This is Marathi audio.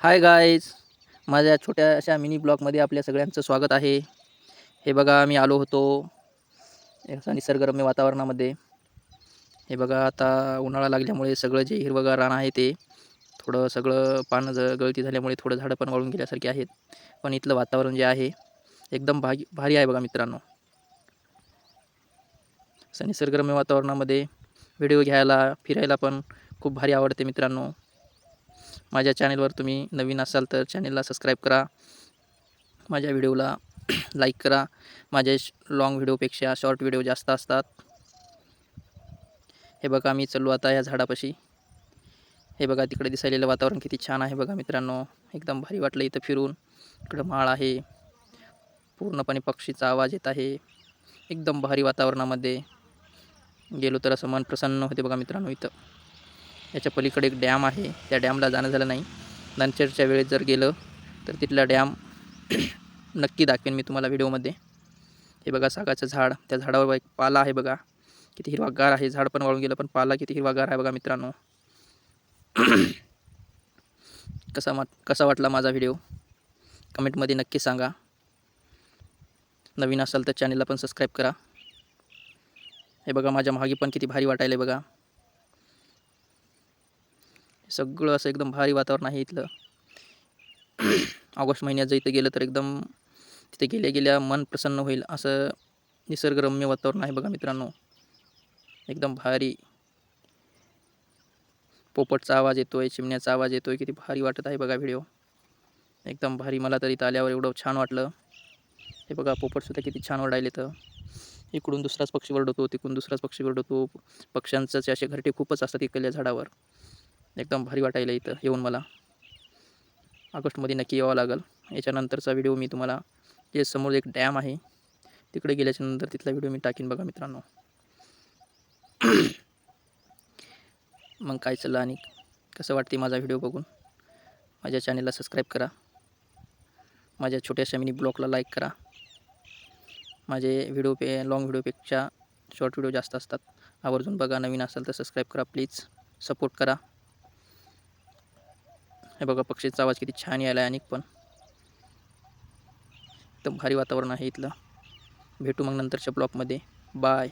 हाय गाईज माझ्या छोट्या अशा मिनी ब्लॉगमध्ये आपल्या सगळ्यांचं स्वागत आहे. हे बघा मी आलो होतो याचा निसर्गरम्य वातावरणामध्ये. हे बघा आता उन्हाळा लागल्यामुळे सगळं जे हिरवंगार रान आहे ते थोडं सगळं पानं ज गळती झाल्यामुळे थोडं झाडं पण वाळून गेल्यासारखे आहेत. पण इथलं वातावरण जे आहे एकदम भागी भारी आहे बघा मित्रांनो. असं निसर्गरम्य वातावरणामध्ये व्हिडिओ घ्यायला फिरायला पण खूप भारी आवडते मित्रांनो. माझ्या चॅनेलवर तुम्ही नवीन असाल तर चॅनेलला सबस्क्राईब करा. माझ्या व्हिडिओला लाईक करा. माझे लाँग व्हिडिओपेक्षा शॉर्ट व्हिडिओ जास्त असतात. हे बघा मी चाललो आता या झाडापाशी. हे बघा तिकडे दिसायलेलं वातावरण किती छान आहे बघा मित्रांनो. एकदम भारी वाटलं इथं फिरून. इकडं माळ आहे. पूर्णपणे पक्षीचा आवाज येत आहे. एकदम भारी वातावरणामध्ये. गेलो तर असं मन प्रसन्न होते बघा मित्रांनो इथं. याच्या पलीकडे एक डॅम आहे. त्या डॅमला जाणं झालं नाही. नंतरच्या वेळेत जर गेलं तर तिथला डॅम नक्की दाखवेन मी तुम्हाला व्हिडिओमध्ये. हे बघा सागाचं झाड. त्या झाडावर एक पाला आहे बघा. किती हिरवागार आहे. झाड पण वाळून गेलं पण पाला किती हिरवागार आहे बघा मित्रांनो. कसा मा कसा वाटला माझा व्हिडिओ? कमेंटमध्ये नक्की सांगा. नवीन असाल तर चॅनलला पण सबस्क्राईब करा. हे बघा माझ्या मागे पण किती भारी वाटायला बघा. सगळं असं एकदम भारी वातावरण आहे इथलं. ऑगस्ट महिन्यात जर इथं गेलं तर एकदम तिथे गेल्या गेल्या मन प्रसन्न होईल असं निसर्गरम्य वातावरण आहे बघा मित्रांनो. एकदम भारी. पोपटचा आवाज येतोय चिमण्याचा आवाज येतोय किती भारी वाटत आहे बघा व्हिडिओ एकदम भारी मला तर इथं आल्यावर एवढं छान वाटलं. हे बघा पोपटसुद्धा किती छान ओरडायले तर इकडून दुसराच पक्षी ओरडतो तिकडून दुसराच पक्षी ओरडतो. पक्ष्यांचंच असे घरटे खूपच असतात इकडल्या झाडावर. एकदम भारी वाटायला इथं येऊन मला. ऑगस्टमध्ये नक्की यावं लागेल. याच्यानंतरचा व्हिडिओ मी तुम्हाला जे समोर एक डॅम आहे तिकडे गेल्याच्यानंतर तिथला व्हिडिओ मी टाकीन बघा मित्रांनो. मग काय चाललं आणि कसं वाटते माझा व्हिडिओ बघून? माझ्या चॅनेलला सबस्क्राईब करा. माझ्या छोट्याशा मिनी ब्लॉगला लाईक करा. माझे व्हिडिओ पे लाँग व्हिडिओपेक्षा शॉर्ट व्हिडिओ जास्त असतात. आवर्जून बघा. नवीन असाल तर सबस्क्राईब करा प्लीज सपोर्ट करा. हे बघा पक्षीचा आवाज किती छान यायला आहे आणि पण. एकदम भारी वातावरण आहे इथलं. भेटू मग नंतरच्या ब्लॉकमध्ये बाय.